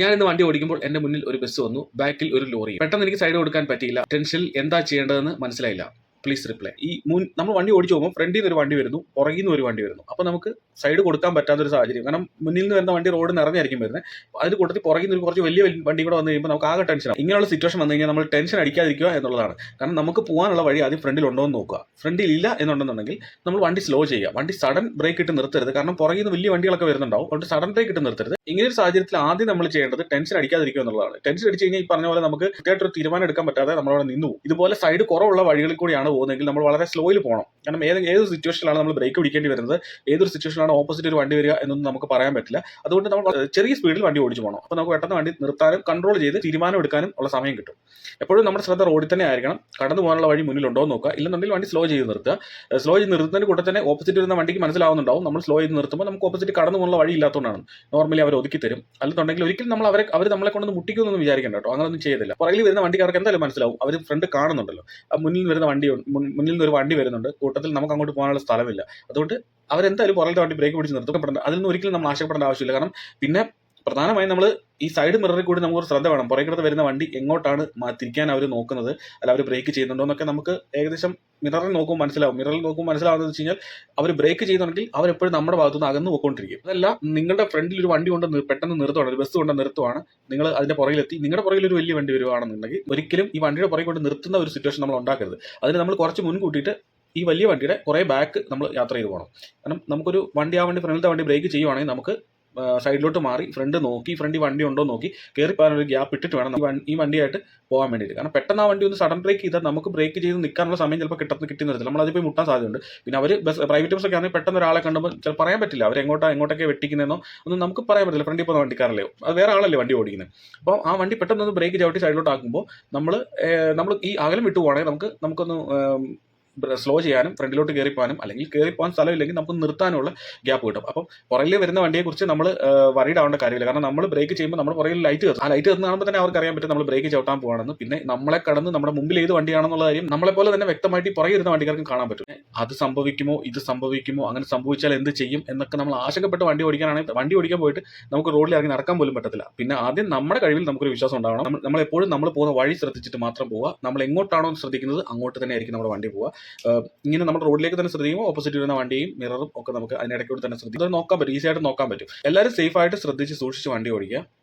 ഞാൻ ഇന്ന് വണ്ടി ഓടിക്കുമ്പോൾ എന്റെ മുന്നിൽ ഒരു ബസ് വന്നു. ബാക്കിൽ ഒരു ലോറി പെട്ടെന്ന് എനിക്ക് സൈഡ് കൊടുക്കാൻ പറ്റിയില്ല. ടെൻഷനിൽ എന്താ ചെയ്യേണ്ടതെന്ന് മനസ്സിലായില്ല. പ്ലീസ് റിപ്ലൈ ഈ മുൻ നമ്മൾ വണ്ടി ഓടിച്ചു പോകുമ്പോൾ ഫ്രണ്ടിൽ നിന്ന് ഒരു വണ്ടി വരുന്നു പുറകിൽ നിന്ന് ഒരു വണ്ടി വരുന്നു. അപ്പോൾ നമുക്ക് സൈഡ് കൊടുക്കാൻ പറ്റാത്തൊരു സാഹചര്യം. കാരണം മുന്നിൽ നിന്ന് വരുന്ന വണ്ടി റോഡ് നിറഞ്ഞായിരിക്കും വരുന്നത് അതിന് കൂട്ടത്തിൽ പുറകിൽ നിന്ന് കുറച്ച് വലിയ വലിയ വണ്ടി കൂടെ വന്നു കഴിയുമ്പോൾ നമുക്ക് ആകെ ടെൻഷനാണ് ഇങ്ങനെയുള്ള സിറ്റുവേഷൻ വന്നു കഴിഞ്ഞാൽ നമ്മൾ ടെൻഷൻ അടിക്കാതിരിക്കുക എന്നുള്ളതാണ്. കാരണം നമുക്ക് പോകാനുള്ള വഴി ആദ്യം ഫ്രണ്ടിൽ ഉണ്ടോ എന്ന് നോക്കുക. ഫ്രണ്ടിൽ ഇല്ല എന്നുണ്ടെന്നുണ്ടെങ്കിൽ നമ്മൾ വണ്ടി സ്ലോ ചെയ്യുക. വണ്ടി സഡൻ ബ്രേക്ക് ഇട്ട് നിർത്തരുത്. കാരണം പുറകിൽ നിന്ന് വലിയ വണ്ടികളൊക്കെ വരുന്നുണ്ടാവും. അതുകൊണ്ട് സഡൻ ബ്രേക്ക് ഇട്ട് നിർത്തരുത്. ഇങ്ങനെ ഒരു സാഹചര്യത്തിൽ ആദ്യം നമ്മൾ ചെയ്യേണ്ടത് ടെൻഷൻ അടിക്കാതിരിക്കുക എന്നുള്ളതാണ്. ടെൻഷൻ അടിച്ച് കഴിഞ്ഞാൽ ഈ പറഞ്ഞ പോലെ നമുക്ക് കൃത്യമായിട്ട് ഒരു തീരുമാനം എടുക്കാൻ പറ്റാതെ നമ്മളവിടെ നിന്നു ഇതുപോലെ സൈഡ് കുറവുള്ള വഴികളിൽ കൂടിയാണ് പോകുന്നതെങ്കിൽ നമ്മൾ വളരെ സ്ലോയിൽ പോകണം കാരണം ഏത് ഏത് സിറ്റുവേഷനിലാണ് നമ്മൾ ബ്രേക്ക് പിടിക്കേണ്ടി വരുന്നത്? ഏതൊരു സിറ്റുവേഷനിലാണ് ഓപ്പോസിറ്റ് ഒരു വണ്ടി വരിക എന്നൊന്നും നമുക്ക് പറയാൻ പറ്റില്ല. അതുകൊണ്ട് നമ്മൾ ചെറിയ സ്പീഡിൽ വണ്ടി ഓടിച്ചു പോകണം. അപ്പോൾ നമുക്ക് പെട്ടെന്ന് വണ്ടി നിർത്താനും കൺട്രോൾ ചെയ്ത് തീരുമാനം എടുക്കാനും ഉള്ള സമയം കിട്ടും. എപ്പോഴും നമ്മുടെ ശ്രദ്ധ റോഡിൽ തന്നെ ആയിരിക്കണം. കടന്നു പോകാനുള്ള വഴി മുന്നിലുണ്ടോ എന്ന് നോക്കുക. ഇല്ലെന്നുണ്ടെങ്കിൽ വണ്ടി സ്ലോ ചെയ്ത് നിർത്തുക. സ്ലോ ചെയ്ത് നിർത്തുന്നതിന് കൂടെ തന്നെ ഓപ്പോസിറ്റ് വരുന്ന വണ്ടിക്ക് മനസ്സിലാവുന്നുണ്ടാവും. നമ്മൾ സ്ലോ ചെയ്ത് നിർത്തുമ്പോൾ നമുക്ക് ഓപ്പോസിറ്റ് കടന്നു പോകാനുള്ള വഴി ഇല്ലാത്തതുകൊണ്ടാണ്. നോർമലി അവർ ഒതുക്കി തരും. അല്ലെന്നുണ്ടെങ്കിൽ ഒരിക്കലും നമ്മൾ അവരെ അവർ നമ്മളെ കൊണ്ടൊന്ന് മുട്ടിക്കുമെന്നൊന്നും വിചാരിക്കേണ്ട കേട്ടോ. അങ്ങനെയൊന്നും ചെയ്തില്ല പുറകിൽ വരുന്ന വണ്ടിക്കാർക്ക് എന്തായാലും മനസ്സിലാവും. അവർ ഫ്രണ്ട് കാണുന്നുണ്ടല്ലോ. ആ മുന്നിൽ വരുന്ന വണ്ടി മുന്നിൽ നിന്ന് ഒരു വണ്ടി വരുന്നുണ്ട്. കൂട്ടത്തിൽ നമുക്ക് അങ്ങോട്ട് പോകാനുള്ള സ്ഥലമില്ല. അതുകൊണ്ട് അവരെന്തായാലും പുറകിലത്തെ വണ്ടി ബ്രേക്ക് പിടിച്ച് നിർത്തപ്പെടേണ്ട അതിൽ നിന്ന് ഒരിക്കലും നമ്മൾ ആശയപ്പെടേണ്ട ആവശ്യമില്ല. കാരണം പിന്നെ പ്രധാനമായും നമ്മൾ ഈ സൈഡ് മിററിൽ കൂടി നമുക്ക് ഒരു ശ്രദ്ധ വേണം. പുറകിടത്ത് വരുന്ന വണ്ടി എങ്ങോട്ടാണ് തിരിക്കാൻ അവർ നോക്കുന്നത്? അല്ല അവർ ബ്രേക്ക് ചെയ്യുന്നുണ്ടോ എന്നൊക്കെ നമുക്ക് ഏകദേശം മിററിൽ നോക്കുമ്പോൾ മനസ്സിലാവും. മിററിൽ നോക്കുമ്പോൾ മനസ്സിലാവുന്നത് വെച്ച് കഴിഞ്ഞാൽ അവർ ബ്രേക്ക് ചെയ്യുന്നുണ്ടെങ്കിൽ അവരെപ്പോഴും നമ്മുടെ ഭാഗത്തുനിന്ന് അകന്ന് പോയിക്കൊണ്ടിരിക്കും. അതല്ല നിങ്ങളുടെ ഫ്രണ്ടിൽ ഒരു വണ്ടി കൊണ്ട് പെട്ടെന്ന് നിർത്തുവാണ് ഒരു ബസ് കൊണ്ട് നിർത്തുവാണ്. നിങ്ങൾ അതിന്റെ പുറകിലെത്തി. നിങ്ങളുടെ പുറകിൽ ഒരു വലിയ വണ്ടി വരുവാണെന്നുണ്ടെങ്കിൽ ഒരിക്കലും ഈ വണ്ടിയുടെ പുറകിൽ കൊണ്ട് നിർത്തുന്ന ഒരു സിറ്റുവേഷൻ നമ്മൾ ഉണ്ടാക്കരുത്. അതിന് നമ്മൾ കുറച്ച് മുൻകൂട്ടിയിട്ട് ഈ വലിയ വണ്ടിയുടെ കുറേ ബാക്ക് നമ്മൾ യാത്ര ചെയ്ത് പോകണം. കാരണം നമുക്കൊരു വണ്ടി ആ വണ്ടി ഫ്രണ്ടിലത്തെ വണ്ടി ബ്രേക്ക് ചെയ്യുവാണെങ്കിൽ നമുക്ക് സൈഡിലോട്ട് മാറി ഫ്രണ്ട് നോക്കി ഫ്രണ്ട് വണ്ടി ഉണ്ടോ നോക്കി കയറി ഒരു ഗ്യാപ്പ് ഇട്ടിട്ട് വേണം ഈ വണ്ടി- ഈ വണ്ടിയായിട്ട് പോകാൻ വേണ്ടിയിട്ട്. കാരണം പെട്ടെന്ന് ആ വണ്ടി ഒന്ന് സഡൻ ബ്രേക്ക് ചെയ്താൽ നമുക്ക് ബ്രേക്ക് ചെയ്ത് നിൽക്കാനുള്ള സമയം ചിലപ്പോൾ കിട്ടുന്ന കിട്ടി നിർത്തില്ല നമ്മൾ പോയി മുട്ടാൻ സാധ്യതയുണ്ട്. പിന്നെ അവർ ബസ് പ്രൈവറ്റ് ബസ്സൊക്കെ ആണെങ്കിൽ പെട്ടെന്ന് ഒരാളെ കണ്ടുമ്പോൾ ചിലപ്പോൾ പറയാൻ പറ്റില്ല. അവർ എങ്ങോട്ടാ എങ്ങോട്ടൊക്കെ വെട്ടിക്കുന്നതെന്നോ ഒന്നും നമുക്ക് പറയാൻ പറ്റില്ല. ഫ്രണ്ടിൽ പോകുന്ന വണ്ടിക്കാരല്ലേ. അത് വേറെ ആളല്ലേ വണ്ടി ഓടിക്കുന്നത്. അപ്പോൾ ആ വണ്ടി പെട്ടെന്ന് ഒന്ന് ബ്രേക്ക് ചവിട്ടി സൈഡിലോട്ട് ആക്കുമ്പോൾ നമ്മൾ നമ്മൾ ഈ അകലം വിട്ടു പോകണമെങ്കിൽ നമുക്ക് നമുക്കൊന്ന് സ്ലോ ചെയ്യാനും ഫ്രണ്ടിലോട്ട് കയറിപ്പോകാനും അല്ലെങ്കിൽ കയറിപ്പോകാൻ പോകാൻ സ്ഥലമില്ലെങ്കിൽ നമുക്ക് നിർത്താനുള്ള ഗ്യാപ്പ് കിട്ടും. അപ്പം പുറകിൽ വരുന്ന വണ്ടിയെക്കുറിച്ച് നമ്മൾ വറീഡ് ആവേണ്ട കാര്യമില്ല. കാരണം നമ്മൾ ബ്രേക്ക് ചെയ്യുമ്പോൾ നമ്മൾ പുറകിൽ ലൈറ്റ് കയറും. ആ ലൈറ്റ് കയറുന്ന കാണുമ്പോൾ തന്നെ അവർക്ക് അറിയാൻ പറ്റും നമ്മൾ ബ്രേക്ക് ചവിട്ടാൻ പോകണമെന്ന് പിന്നെ നമ്മളെ കടന്ന് നമ്മുടെ മുമ്പിൽ ഏത് വണ്ടിയാണെന്നുള്ള കാര്യം നമ്മളെ പോലെ തന്നെ വ്യക്തമായിട്ട് പുറകിൽ പുറകെ ഇരുന്ന വണ്ടിക്കാർക്കും കാണാൻ പറ്റും. അത് സംഭവിക്കുമോ? ഇത് സംഭവിക്കുമോ? അങ്ങനെ സംഭവിച്ചാൽ എന്ത് ചെയ്യും? എന്നൊക്കെ നമ്മൾ ആശങ്കപ്പെട്ട് വണ്ടി ഓടിക്കാനാണെങ്കിൽ വണ്ടി ഓടിക്കാൻ പോയിട്ട് നമുക്ക് റോഡിൽ ഇറങ്ങി നടക്കാൻ പോലും പറ്റത്തില്ല. പിന്നെ ആദ്യം നമ്മുടെ കഴിവിൽ നമുക്കൊരു വിശ്വാസം ഉണ്ടാവണം. നമ്മൾ എപ്പോഴും നമ്മൾ പോകുന്ന വഴി ശ്രദ്ധിച്ചിട്ട് മാത്രം പോവുക. നമ്മൾ എങ്ങോട്ടാണോ ശ്രദ്ധിക്കുന്നത് അങ്ങോട്ട് തന്നെ ആയിരിക്കും നമ്മുടെ വണ്ടി പോവുക. ഇങ്ങനെ നമ്മൾ റോഡിലേക്ക് തന്നെ ശ്രദ്ധിക്കുമ്പോൾ ഓപ്പോസിറ്റ് വരുന്ന വണ്ടിയും മിററും ഒക്കെ നമുക്ക് അതിനിടയ്ക്കൂടെ തന്നെ ശ്രദ്ധിക്കും. അത് നോക്കാൻ പറ്റും. ഈസി ആയിട്ട് നോക്കാൻ പറ്റും. എല്ലാവരും സേഫ് ആയിട്ട് ശ്രദ്ധിച്ച് സൂക്ഷിച്ച് വണ്ടി ഓടിക്കുക.